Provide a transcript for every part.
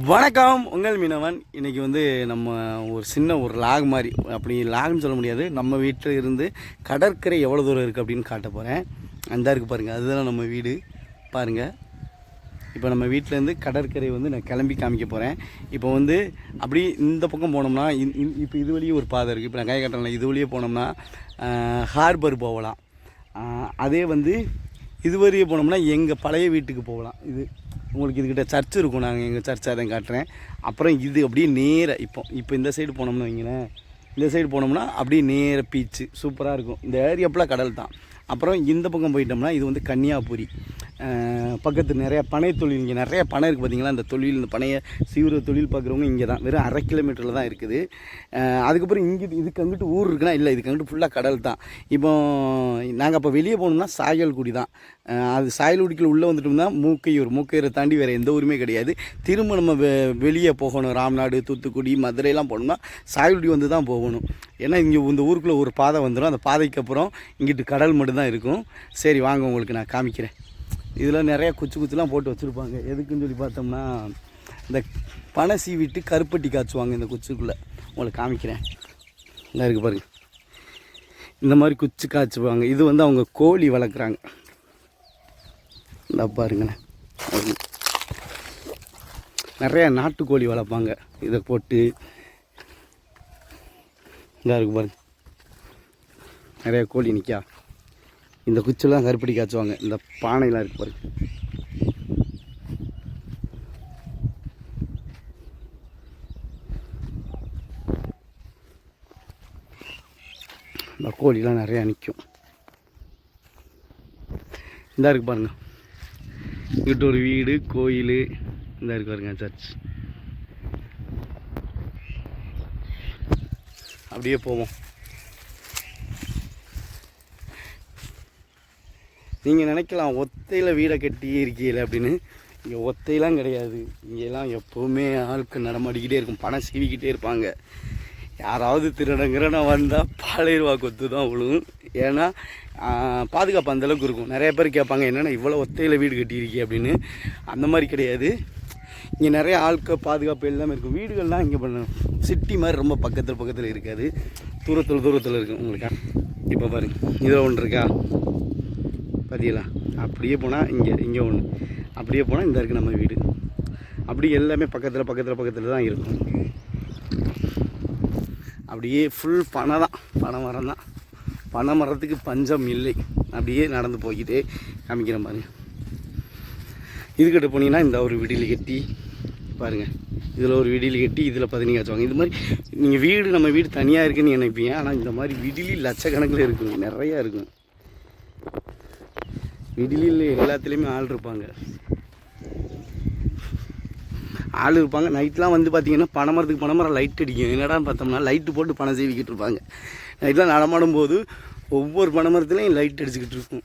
வணக்கம் உங்கள் மீனவன். இன்றைக்கி வந்து நம்ம ஒரு சின்ன ஒரு லாக் மாதிரி அப்படி லாக்னு சொல்ல முடியாது. நம்ம வீட்டில் இருந்து கடற்கரை எவ்வளோ தூரம் இருக்குது அப்படின்னு காட்ட போகிறேன் அந்த இருக்குது பாருங்கள் அதுதான் நம்ம வீடு. பாருங்கள் இப்போ நம்ம வீட்டிலேருந்து கடற்கரை வந்து நான் கிளம்பி காமிக்க போகிறேன் இப்போ வந்து அப்படி இந்த பக்கம் போனோம்னா இந்- இந்- இப்போ இது வழியே ஒரு பாதை இருக்குது இப்போ நான் கை கட்டல இது வழியே போனோம்னா ஹார்பர் போகலாம். அதே வந்து இது வழியே போனோம்னா எங்கள் பழைய வீட்டுக்கு போகலாம். இது உங்களுக்கு இதுக்கிட்ட சர்ச் இருக்கும். நாங்கள் எங்கள் சர்ச் அதை காட்டுறேன். அப்புறம் இது அப்படியே நேராக இப்போ இப்போ இந்த சைடு போனோம்னு வைங்களேன். இந்த சைடு போனோம்னா அப்படியே நேர பீச்சு சூப்பராக இருக்கும். இந்த ஏரியா ஃபுல்லாக கடல் தான். அப்புறம் இந்த பக்கம் போயிட்டோம்னா இது வந்து கன்னியாபுரி பக்கத்து நிறைய பனை தொழில் இங்கே நிறைய பனை இருக்குது பார்த்திங்களா அந்த தொழில் இந்த பனையை சீவிர தொழில் பார்க்குறவங்க இங்கே தான். வெறும் அரை கிலோமீட்டரில் தான் இருக்குது. அதுக்கப்புறம் இங்கே இதுக்கு அங்கிட்டு ஊர் இருக்குன்னா இல்லை இதுக்கு அங்கிட்டு ஃபுல்லாக கடல் தான். இப்போ நாங்கள் அப்போ வெளியே போகணுன்னா சாயல்குடி தான். அது சாயல்குடிக்குள்ள உள்ளே வந்துட்டோம்னா மூக்கையூர். மூக்கையூரை தாண்டி வேறு எந்த ஊருமே கிடையாது. திரும்ப நம்ம வெ வெளியே போகணும். ராம்நாடு தூத்துக்குடி மதுரையெல்லாம் போகணும்னா சாயல்குடி வந்து தான் போகணும். ஏன்னா இங்கே இந்த ஊருக்குள்ளே ஒரு பாதை வந்துடும் அந்த பாதைக்கு அப்புறம் இங்கிட்டு கடல் மட்டும்தான் இருக்கும். சரி வாங்க உங்களுக்கு நான் காமிக்கிறேன். இதில் நிறைய குச்சி குச்சிலாம் போட்டு வச்சுருப்பாங்க. எதுக்குன்னு சொல்லி பார்த்தோம்னா இந்த பனை சீவிட்டு கருப்பட்டி காய்ச்சுவாங்க இந்த குச்சிக்குள்ளே. உங்களுக்கு காமிக்கிறேன். இந்த இருக்குது பாருங்கள் இந்த மாதிரி குச்சி காய்ச்சுவாங்க. இது வந்து அவங்க கோழி வளர்க்குறாங்க. இந்த பாருங்களேன். நிறையா நாட்டுக்கோழி வளர்ப்பாங்க. இதை போட்டு. இதாக இருக்குது பாருங்க. நிறையா கோழி நிற்கா இந்த குச்சிலாம் கருப்படி காய்ச்சுவாங்க. இந்த பானைலாம் இருக்கு பாருங்க. இந்த கோழிலாம் நிறையா நிற்கும் இந்த இருக்கு பாருங்க. இங்கிட்ட ஒரு வீடு கோயில். இந்த இருக்கு பாருங்க சர்ச் அப்படியே போவோம். நீங்கள் நினைக்கலாம் ஒத்தையில் வீடை கட்டி இருக்கீங்களே அப்படின்னு. இங்கே ஒத்தையெல்லாம் கிடையாது. இங்கெல்லாம் எப்போவுமே ஆட்கள் நடமாடிக்கிட்டே இருக்கும் பணம் சீவிக்கிட்டே இருப்பாங்க. யாராவது திருடங்கிறன வந்தால் பாலைருவா கொத்து தான் விழுவும் ஏன்னா பாதுகாப்பு அந்தளவுக்கு இருக்கும். நிறைய பேர் கேட்பாங்க என்னென்னா இவ்வளோ ஒத்தையில் வீடு கட்டியிருக்கீ? அப்படின்னு. அந்த மாதிரி கிடையாது. இங்கே நிறைய ஆட்கள் பாதுகாப்பு எல்லாமே இருக்கும். வீடுகள்லாம் இங்கே பண்ண சிட்டி மாதிரி ரொம்ப பக்கத்தில் பக்கத்தில் இருக்காது. தூரத்தில் தூரத்தில் இருக்கும் உங்களுக்கு. இப்போ பாருங்க இதில் ஒன்று இருக்கா? பார்த்தீங்களா அப்படியே போனால் இங்கே இங்கே ஒன்று அப்படியே போனால் இந்த இருக்குது நம்ம வீடு. அப்படி எல்லாமே பக்கத்தில் பக்கத்தில் பக்கத்தில் தான் இருக்கும். அப்படியே ஃபுல் பனை தான். பனை மரம் தான். பனை மரத்துக்கு பஞ்சம் இல்லை. அப்படியே நடந்து போய்கிட்டே காமிக்கிற மாதிரி. இதுக்கிட்ட போனீங்கன்னா இந்த ஒரு விடியில் கட்டி பாருங்கள் இதில் ஒரு விடியில் கட்டி இதில் பதினீங்க வச்சுவாங்க இது மாதிரி நீங்கள் வீடு நம்ம வீடு தனியாக இருக்குன்னு நினைப்பீங்க. ஆனால் இந்த மாதிரி விடிலி லட்சக்கணக்கில் இருக்குங்க நிறையா இருக்கும். விடிலில் எல்லாத்துலேயுமே ஆள் இருப்பாங்க. ஆள் இருப்பாங்க. நைட்லாம் வந்து பார்த்தீங்கன்னா பனைமரத்துக்கு பனைமரம் லைட் அடிக்கும். என்னடான்னு பார்த்தோம்னா லைட்டு போட்டு பணம் சேவிக்கிட்டு இருப்பாங்க. நைட்லாம் நடமாடும் போது ஒவ்வொரு பனைமரத்துலையும் லைட் அடிச்சுக்கிட்டு இருக்கும்.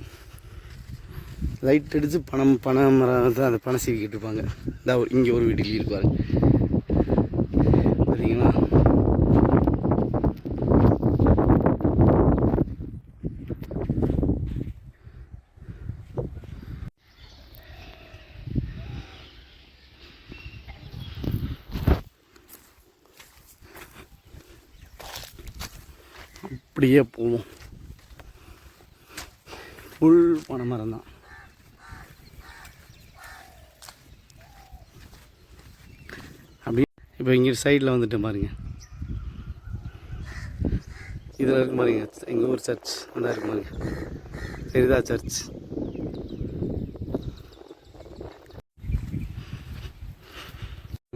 லைட் அடித்து பணம் பனை மரம் அந்த பணம் சேவிக்கிட்டு இருப்பாங்க. இந்த இங்கே ஒரு வீட்டுக்கு இருப்பாரு பார்த்தீங்களா அப்படியே போவோம். ஃபுல் பனை மரம் தான். அப்படியே இப்போ இங்கே சைடில் வந்துட்டு பாருங்க. இதில் இருக்கு பாருங்க. எங்கள் ஊர் சர்ச் அந்த இருக்கு பாருங்க. சரிதா சர்ச்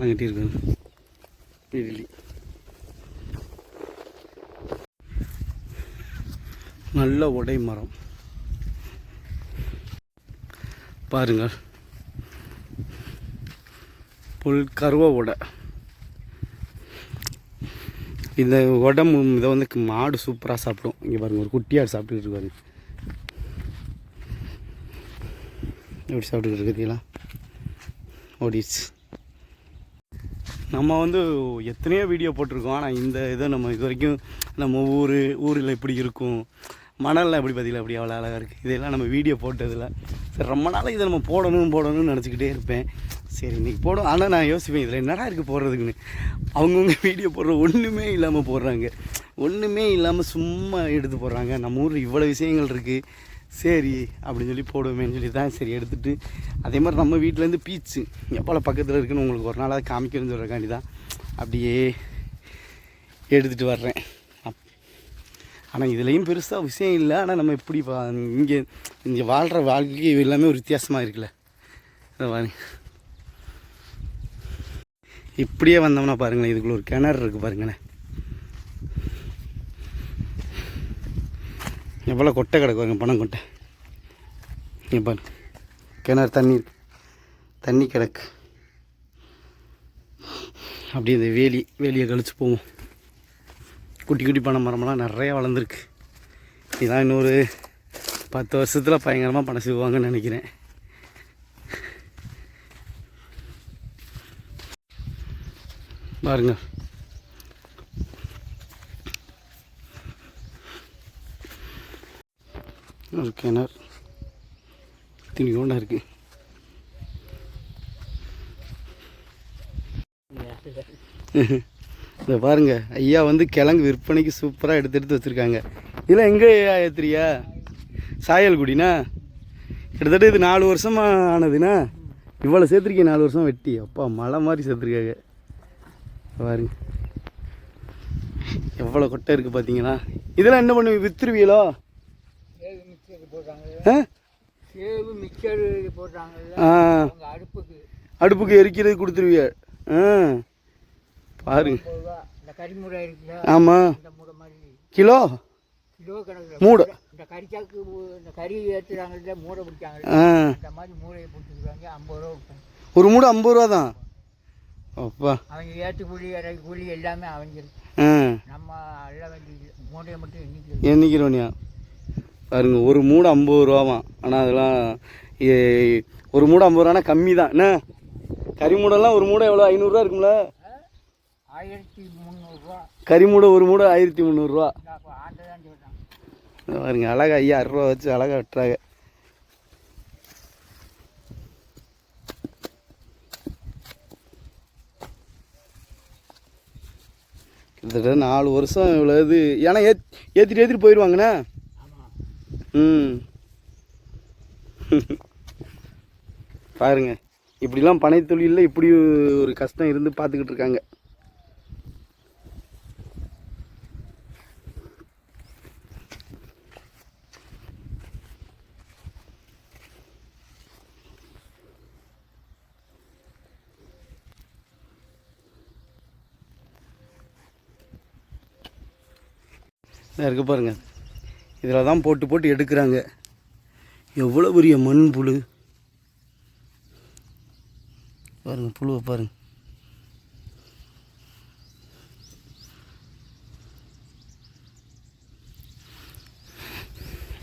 கட்டியிருக்காங்க. இட்லி நல்ல உடை மரம். பாருங்கள் புல் கருவ உடை. இந்த உடம்பு இதை வந்து மாடு சூப்பராக சாப்பிடும். இங்கே பாருங்கள் ஒரு குட்டியாடு சாப்பிட்டுட்டு இருக்காரு. எப்படி சாப்பிட்டுக்கிட்டு இருக்குதுங்களா ஓடிச்சு நம்ம வந்து எத்தனையோ வீடியோ போட்டிருக்கோம். ஆனால் இந்த இதை நம்ம இது வரைக்கும் நம்ம ஊர் ஊரில் எப்படி இருக்கும். மணல்லாம் எப்படி பார்த்தீங்களா அப்படி அவ்வளோ அழகாக இருக்குது இதெல்லாம் நம்ம வீடியோ போட்டதில். சரி ரொம்ப நாளாக இதை நம்ம போடணும் போடணும்னு நினச்சிக்கிட்டே இருப்பேன். சரி இன்னைக்கு போடும். ஆனால் நான் யோசிப்பேன் இதில் என்னடா இருக்குது போடுறதுக்குன்னு. அவங்கவுங்க வீடியோ போடுற ஒன்றுமே இல்லாமல் போடுறாங்க. ஒன்றுமே இல்லாமல் சும்மா எடுத்து போடுறாங்க. நம்ம ஊரில் இவ்வளோ விஷயங்கள் இருக்குது சரி அப்படின்னு சொல்லி போடுவேன்னு சொல்லி தான் சரி எடுத்துகிட்டு அதே மாதிரி நம்ம வீட்டிலேருந்து பீச்சு எப்போல பக்கத்தில் இருக்குன்னு உங்களுக்கு ஒரு நாளாவது காமிக்கணும்னு சொல்கிறக்காண்டி தான் அப்படியே எடுத்துகிட்டு வர்றேன். ஆனால் இதுலேயும் பெருசாக விஷயம் இல்லை. ஆனால் நம்ம இப்படி இங்கே இங்கே வாழ்கிற வாழ்க்கை எல்லாமே ஒரு வித்தியாசமாக இருக்குல்ல. பாருங்க இப்படியே வந்தோம்னா பாருங்களேன் இதுக்குள்ள ஒரு கிணறு இருக்குது பாருங்களேன். எவ்வளோ கொட்டை கிடக்கு பாருங்க பணம் கொட்டை. இங்கே பாருங்க கிணறு தண்ணி இருக்கு. தண்ணி கிடக்கு. அப்படியே இந்த வேலி வேலியை கழிச்சு போவோம். குட்டி குட்டி பனை மரமெல்லாம் நிறையா வளர்ந்துருக்கு. இதான் இன்னொரு பத்து வருஷத்தில் பயங்கரமாக பணம் செய்வாங்கன்னு நினைக்கிறேன். பாருங்கள் ஒரு கிணறு. திணிக்கோண்டா இருக்கு. இதை பாருங்க ஐயா வந்து கிழங்கு விற்பனைக்கு சூப்பராக எடுத்து எடுத்து வச்சுருக்காங்க. இதெல்லாம் எங்கே ஏத்துறியா சாயல்குடினா? கிட்டத்தட்ட இது நாலு வருஷமாக ஆனதுண்ணா இவ்வளோ சேர்த்துருக்கேன் நாலு வருஷம் வெட்டி. அப்பா மலை மாதிரி சேர்த்துருக்காங்க. பாருங்க. எவ்வளோ கொட்டை இருக்குது பார்த்தீங்களா இதெல்லாம் என்ன பண்ணுவீங்க அவங்க அடுப்புக்கு. அடுப்புக்கு எரிக்கிறது கொடுத்துருவிய ஆ. பாருங்க ஆமாம் கிலோ? மூடை. இந்த கறிச்சாக்கு இந்த கறி ஏற்றுறாங்கல்ல மூடை பிடிச்சாங்க இந்த மாதிரி மூடையை பிடிச்சிக்கிறாங்க ஐம்பது ரூபா ஒரு மூடு ஐம்பது ரூபா தான். அப்பா. அவங்க ஏற்று கூலி இறக்கி கூலி எல்லாமே அவங்க நம்ம அள்ள வேண்டியது மூடையை மட்டும் எண்ணிக்கை என்னைக்கிறோனியா பாருங்க ஒரு மூடு ஐம்பது ரூபாவாம் ஆனால் அதெல்லாம் ஒரு மூடு ஐம்பது ரூபானா கம்மி தான். என்ன? கறி மூடெல்லாம் ஒரு மூடை எவ்வளோ ஐநூறுரூவா இருக்கும்ல? ஆயிரத்தி முந்நூறுரூவா கறி மூடை ஒரு மூடை ஆயிரத்தி முந்நூறுரூவா பாருங்க அழகா ஐயா அறுபா வச்சு அழகா வெட்டுறாங்க. கிட்டத்தட்ட நாலு வருஷம் இவ்வளோ இது. ஏன்னா ஏத் ஏற்றிட்டு ஏற்றிட்டு போயிடுவாங்கண்ணே ம். பாருங்க இப்படிலாம் பனை தொழிலில் இப்படி ஒரு கஷ்டம் இருந்து பார்த்துக்கிட்டு இருக்காங்க. இருக்க பாருங்கள் இதில் தான் போட்டு போட்டு எடுக்கிறாங்க. எவ்வளோ பெரிய மண் புழு. பாருங்க புழுவை பாருங்கள்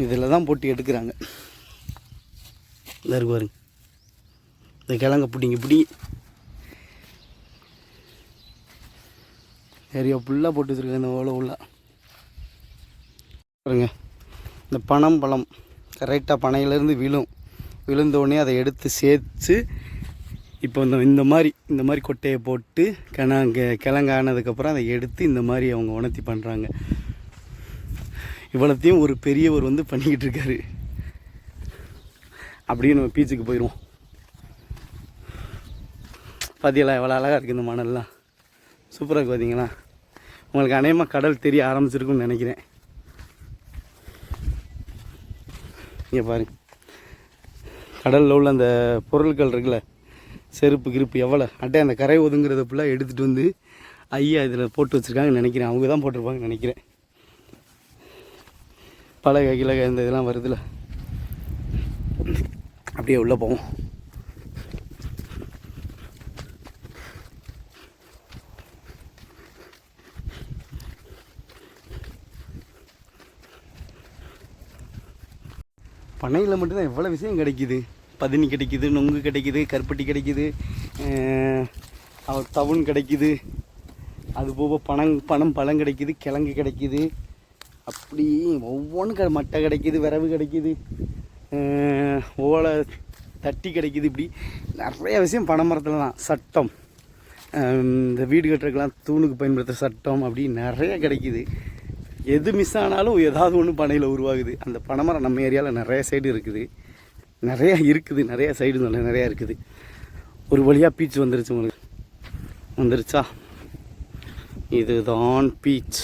இதில் தான் போட்டு எடுக்கிறாங்க. இதாக இருக்கு பாருங்க. இந்த கிழங்க பிடிங்க பிடி. நிறைய புல்லாக போட்டு வச்சுருக்காங்க இந்த ஓலை உள்ளே. பாருங்க. இந்த பனம் பழம் கரெக்டாக பனையிலேருந்து விழும். விழுந்தோடனே அதை எடுத்து சேர்த்து இப்போ இந்த இந்த மாதிரி இந்த மாதிரி கொட்டையை போட்டு கிணங்க கிழங்கானதுக்கப்புறம் அதை எடுத்து இந்த மாதிரி அவங்க உணர்த்தி பண்ணுறாங்க இவ்வளோத்தையும் ஒரு பெரியவர் வந்து பண்ணிக்கிட்டு இருக்காரு. அப்படியே நம்ம பீச்சுக்கு போயிடுவோம் பார்த்தீங்களா எவ்வளோ அழகாக இருக்குது இந்த மணல்லாம். சூப்பராக இருக்கு பார்த்தீங்களா உங்களுக்கு அநேகமாக கடல் தெரிய ஆரம்பிச்சிருக்குன்னு நினைக்கிறேன். இங்கே பாருங்க கடலில் உள்ள அந்த பொருட்கள் இருக்குல்ல செருப்பு கிருப்பு எவ்வளோ அட்டை அந்த கரை ஒதுங்கிறத ஃபுல்லாக எடுத்துகிட்டு வந்து ஐயா இதில் போட்டு வச்சுருக்காங்கன்னு நினைக்கிறேன். அவங்க தான் போட்டிருப்பாங்கன்னு நினைக்கிறேன். பழக கிழக இந்த இதெல்லாம் வருதுல்ல. அப்படியே உள்ளே போவோம். பண்ணையில் மட்டும்தான் எவ்வளோ விஷயம் கிடைக்குது. பதினி கிடைக்குது நொங்கு கிடைக்குது கருப்பட்டி கிடைக்குது தவுன் கிடைக்குது. அது போக பணம் பணம் பழம் கிடைக்குது கிழங்கு கிடைக்குது. அப்படி ஒவ்வொன்றும் க மட்டை கிடைக்குது விரவு கிடைக்குது ஓலை தட்டி கிடைக்குது இப்படி. நிறைய விஷயம் பனைமரத்தில் தான். சட்டம். இந்த வீடு கட்டுறதுக்கெல்லாம் தூணுக்கு பயன்படுத்துகிற சட்டம் அப்படி நிறைய கிடைக்குது. எது மிஸ் ஆனாலும் ஏதாவது ஒன்று பனையில் உருவாகுது. அந்த பனைமரம் நம்ம ஏரியாவில் நிறைய சைடு இருக்குது. நிறையா இருக்குது. நிறையா சைடு நல்ல நிறையா இருக்குது. ஒரு வழியாக பீச் வந்துருச்சு உங்களுக்கு. வந்துருச்சா? இதுதான் பீச்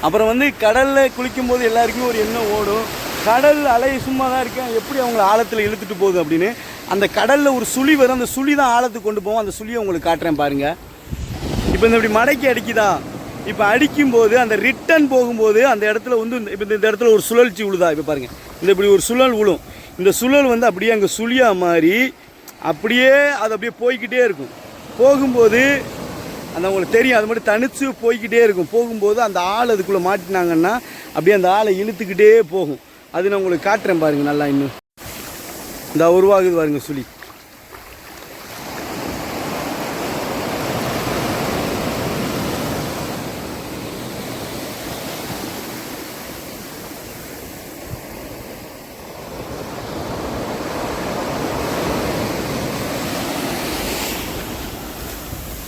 அப்புறம் வந்து கடலில் குளிக்கும்போது எல்லாருக்குமே ஒரு எண்ணம் ஓடும். கடல் அலை சும்மா தான் இருக்கேன். எப்படி அவங்கள ஆழத்தில் இழுத்துட்டு போகுது அப்படின்னு? அந்த கடலில் ஒரு சுழி வரும். அந்த சுழி தான் ஆழத்துக்கு கொண்டு போவோம் அந்த சுழியை உங்களுக்கு காட்டுறேன் பாருங்கள் இப்போ இந்த இப்படி மடக்கி அடிக்குதா? இப்போ அடிக்கும்போது அந்த ரிட்டன் போகும்போது அந்த இடத்துல வந்து இந்த- இப்போ இந்த இடத்துல ஒரு சுழற்சி விழுதா இப்போ பாருங்கள் இந்த இப்படி ஒரு சுழல் விழும் இந்த சுழல் வந்து அப்படியே அங்கே சுழியாக மாறி அப்படியே அது அப்படியே போய்க்கிட்டே இருக்கும். போகும்போது அந்த உங்களுக்கு தெரியும். அது மட்டும் தனித்து போய்க்கிட்டே இருக்கும். போகும்போது அந்த ஆள் அதுக்குள்ளே மாட்டினாங்கன்னா அப்படியே அந்த ஆளை இழுத்துக்கிட்டே போகும். அது நான் உங்களுக்கு காட்டுறேன் பாருங்க நல்லா இன்னும். இந்த உருவாகுது பாருங்க சுழி.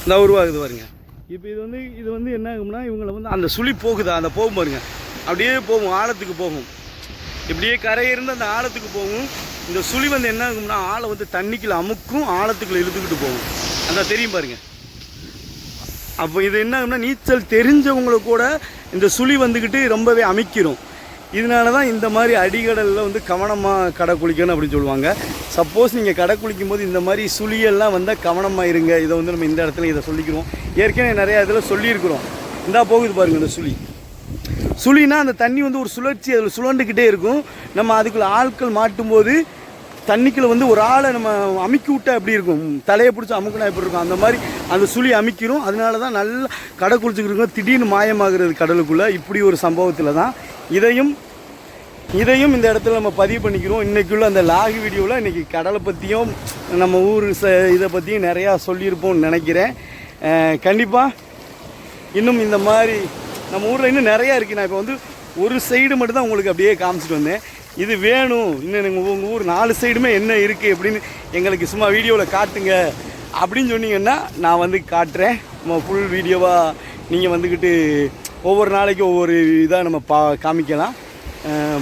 இந்த உருவாகுது பாருங்க. இப்போ இது வந்து இது வந்து என்ன ஆகும்னா இவங்களை வந்து அந்த சுழி போகுதா? அந்த போகும் பாருங்க. அப்படியே போகும் ஆழத்துக்கு போகும். இப்படியே கரையிருந்து அந்த ஆழத்துக்கு போகும். இந்த சுழி வந்து என்ன ஆகும்னா ஆளை வந்து தண்ணிக்குள்ள அமுக்கும் ஆழத்துக்குள்ள இழுத்துக்கிட்டு போகும். அந்த தெரியும் பாருங்க. அப்போ இது என்ன ஆகும்னா நீச்சல் தெரிஞ்சவங்களை கூட இந்த சுழி வந்துக்கிட்டு ரொம்பவே அமைக்கிறோம். இதனால தான் இந்த மாதிரி அடிகடலில் வந்து கவனமாக கடை குளிக்கணும் அப்படின்னு சொல்லுவாங்க. சப்போஸ் நீங்கள் கடை குளிக்கும் போது இந்த மாதிரி சுழியெல்லாம் வந்தால் கவனமாக இருங்க. இதை வந்து நம்ம இந்த இடத்துல இதை சொல்லிக்கிறோம். ஏற்கனவே நிறையா இதில் சொல்லியிருக்கிறோம். இந்தா போகுது பாருங்க இந்த சுழி. சுழினா அந்த தண்ணி வந்து ஒரு சுழற்சி அதில் சுழண்டுக்கிட்டே இருக்கும். நம்ம அதுக்குள்ள ஆட்கள் மாட்டும்போது தண்ணிக்குள்ளே வந்து ஒரு ஆளை நம்ம அமுக்கி விட்டா எப்படி இருக்கும்? தலையை பிடிச்சி அமுக்குனா எப்படி இருக்கும்? அந்த மாதிரி அந்த சுழி அமுக்கிறோம் அதனால தான் நல்லா கடை குளிச்சுக்கிறோம் திடீர்னு மாயமாகிறது கடலுக்குள்ளே. இப்படி ஒரு சம்பவத்தில் தான் இதையும் இதையும் இந்த இடத்துல நம்ம பதிவு பண்ணிக்கிறோம். இன்றைக்குள்ள அந்த லாக் வீடியோவில் இன்றைக்கி கடலை பற்றியும் நம்ம ஊர் ச இதை பற்றியும் நிறையா சொல்லியிருப்போம்னு நினைக்கிறேன். கண்டிப்பாக இன்னும் இந்த மாதிரி நம்ம ஊரில் இன்னும் நிறையா இருக்குது நான் இப்போ வந்து ஒரு சைடு மட்டும்தான் உங்களுக்கு அப்படியே காமிச்சிட்டு வந்தேன். இது வேணும். இன்னும் நீங்கள் உங்கள் ஊர் நாலு சைடுமே என்ன இருக்குது அப்படின்னு எங்களுக்கு சும்மா வீடியோவில் காட்டுங்க அப்படின்னு சொன்னீங்கன்னா நான் வந்து காட்டுறேன். நம்ம ஃபுல் வீடியோவாக நீங்கள் வந்துக்கிட்டு ஒவ்வொரு நாளைக்கு ஒவ்வொரு இதாக நம்ம பா காமிக்கலாம்.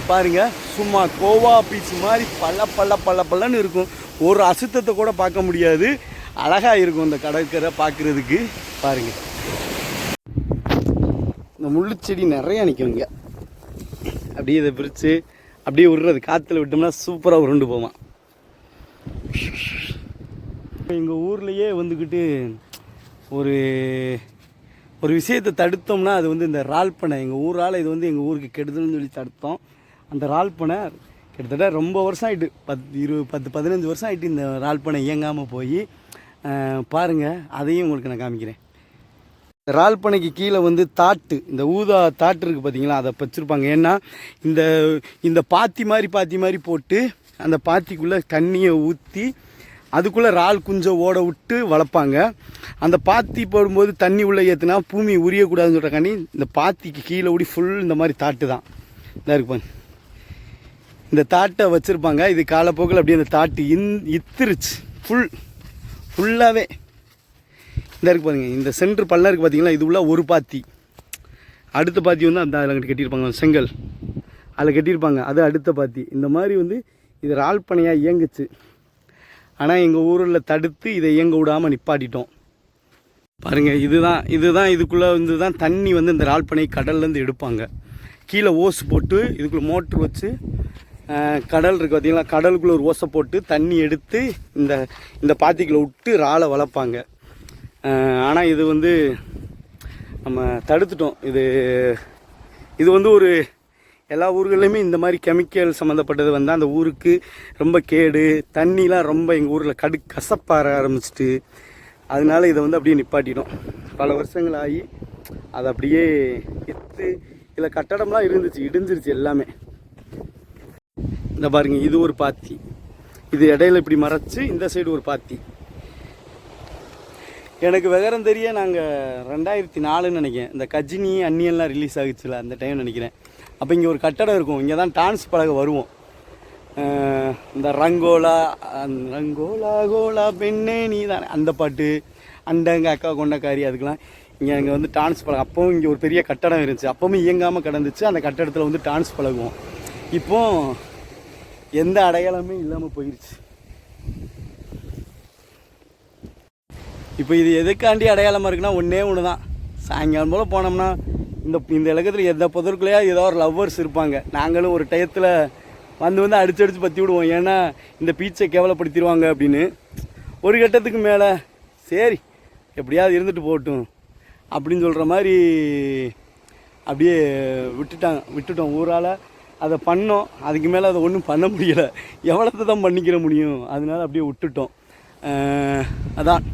பாருங்கள் சும்மா கோவா பீச் மாதிரி பல பல்ல பல்ல பல்லன்னு இருக்கும். ஒரு அசுத்தத்தை கூட பார்க்க முடியாது. அழகாக இருக்கும் இந்த கடற்கரை பார்க்குறதுக்கு. பாருங்கள் இந்த முள்ளு செடி நிறைய நிற்கும் இங்கே. அப்படியே இதை பிரித்து அப்படியே விடுறது. காற்றுல விட்டோம்னா சூப்பராக உருண்டு போவான் எங்கள் ஊர்லேயே வந்துக்கிட்டு ஒரு ஒரு விஷயத்தை தடுத்தோம்னா அது வந்து இந்த ரால்பனை. எங்கள் ஊரால் இது வந்து எங்கள் ஊருக்கு கெடுதல்னு சொல்லி தடுத்தோம். அந்த ரால்பனை கிட்டத்தட்ட ரொம்ப வருஷம் ஆயிட்டு. பத்து இருபது பத்து பதினஞ்சு வருஷம் ஆயிட்டு இந்த ரால்பனை இயங்காமல் போய் பாருங்கள் அதையும் உங்களுக்கு நான் காமிக்கிறேன். இந்த ரால்பனைக்கு கீழே வந்து தாட்டு இந்த ஊதா தாட்டு இருக்குது பார்த்தீங்களா அதை வச்சுருப்பாங்க ஏன்னா இந்த இந்த பாத்தி மாதிரி பாத்தி மாதிரி போட்டு அந்த பாத்திக்குள்ளே தண்ணியை ஊற்றி அதுக்குள்ளே இறால் குஞ்சை ஓட விட்டு வளர்ப்பாங்க. அந்த பாத்தி போடும்போது தண்ணி உள்ளே ஏற்றுனா பூமி உரியக்கூடாதுன்னு சொல்கிறக்காண்டி இந்த பாத்திக்கு கீழே ஓடி ஃபுல் இந்த மாதிரி தாட்டு தான். இதாக இருப்பாங்க இந்த தாட்டை வச்சுருப்பாங்க. இது காலப்போக்கில் அப்படியே அந்த தாட்டு இன் இத்துருச்சு. ஃபுல் ஃபுல்லாகவே இந்த இருக்கு பாருங்கள் இந்த சென்ட்ரு பள்ளம் இருக்குது பார்த்தீங்களா இது உள்ள ஒரு பாத்தி. அடுத்த பாத்தி வந்து அந்த அதில் கட்டியிருப்பாங்க செங்கல். அதில் கட்டியிருப்பாங்க அது அடுத்த பாத்தி. இந்த மாதிரி வந்து இது ரால்பனையாக இயங்குச்சு. ஆனால் எங்கள் ஊரில் தடுத்து இதை இயங்க விடாமல் நிப்பாட்டிட்டோம். பாருங்கள் இதுதான் இதுதான் இதுக்குள்ளே வந்து தான் தண்ணி வந்து இந்த ரால்பனை கடல்லேருந்து எடுப்பாங்க. கீழே ஓஸ் போட்டு இதுக்குள்ளே மோட்ரு வச்சு கடல் இருக்குது பார்த்திங்களா கடலுக்குள்ளே ஒரு ஓசை போட்டு தண்ணி எடுத்து இந்த இந்த பாத்திக்குள்ளே விட்டு இறாலை வளர்ப்பாங்க. ஆனால் இது வந்து நம்ம தடுத்துட்டோம். இது இது வந்து ஒரு எல்லா ஊர்கள்லையுமே இந்த மாதிரி கெமிக்கல் சம்மந்தப்பட்டது வந்து அந்த ஊருக்கு ரொம்ப கேடு. தண்ணிலாம் ரொம்ப எங்கள் ஊரில் கடு கசப்பார ஆரம்பிச்சிட்டு அதனால இதை வந்து அப்படியே நிப்பாட்டிட்டோம். பல வருஷங்கள் ஆகி அது அப்படியே எத்து இதில் கட்டடம்லாம் இருந்துச்சு இடிஞ்சிருச்சு எல்லாமே. இந்த பாருங்க இது ஒரு பாத்தி. இது இடையில இப்படி மறைச்சு இந்த சைடு ஒரு பாத்தி. எனக்கு விவரம் தெரிய நாங்கள் ரெண்டாயிரத்தி நாலுன்னு நினைக்கிறேன். இந்த கஜினி அன்னியெல்லாம் ரிலீஸ் ஆகிச்சுல அந்த டைம் நினைக்கிறேன். அப்போ இங்கே ஒரு கட்டடம் இருக்கும். இங்கே தான் டான்ஸ் பழக வருவோம். இந்த ரங்கோலா ரங்கோலா கோலா பெண்ணே நீ தான் அந்த பாட்டு அண்டங்க அக்கா கொண்டக்காரி அதுக்கெலாம் இங்கே அங்கே வந்து டான்ஸ் பழக அப்போவும் இங்கே ஒரு பெரிய கட்டடம் இருந்துச்சு. அப்பவும் இயங்காமல் கிடந்துச்சு. அந்த கட்டடத்தில் வந்து டான்ஸ் பழகுவோம். இப்போ எந்த அடையாளமே இல்லாமல் போயிடுச்சு இப்போ இது எதுக்காண்டி அடையாளமாக இருக்குன்னா ஒன்றே ஒன்று தான் சாயங்காலம் போல் போனோம்னா இந்த இந்த இலக்கத்தில் எந்த புதற்குள்ளேயா ஏதோ ஒரு லவ்வர்ஸ் இருப்பாங்க. நாங்களும் ஒரு டயத்தில் வந்து வந்து அடிச்சு அடித்து பற்றி விடுவோம். ஏன்னா இந்த பீச்சை கேவலப்படுத்திடுவாங்க அப்படின்னு. ஒரு கட்டத்துக்கு மேலே சரி எப்படியாவது இருந்துட்டு போகட்டும் அப்படின்னு சொல்கிற மாதிரி அப்படியே விட்டுட்டாங்க விட்டுட்டோம். ஊரால் அதை பண்ணோம். அதுக்கு மேலே அதை ஒன்றும் பண்ண முடியலை. எவ்வளோத்தை தான் பண்ணிக்கிற முடியும். அதனால அப்படியே விட்டுட்டோம். அதான்.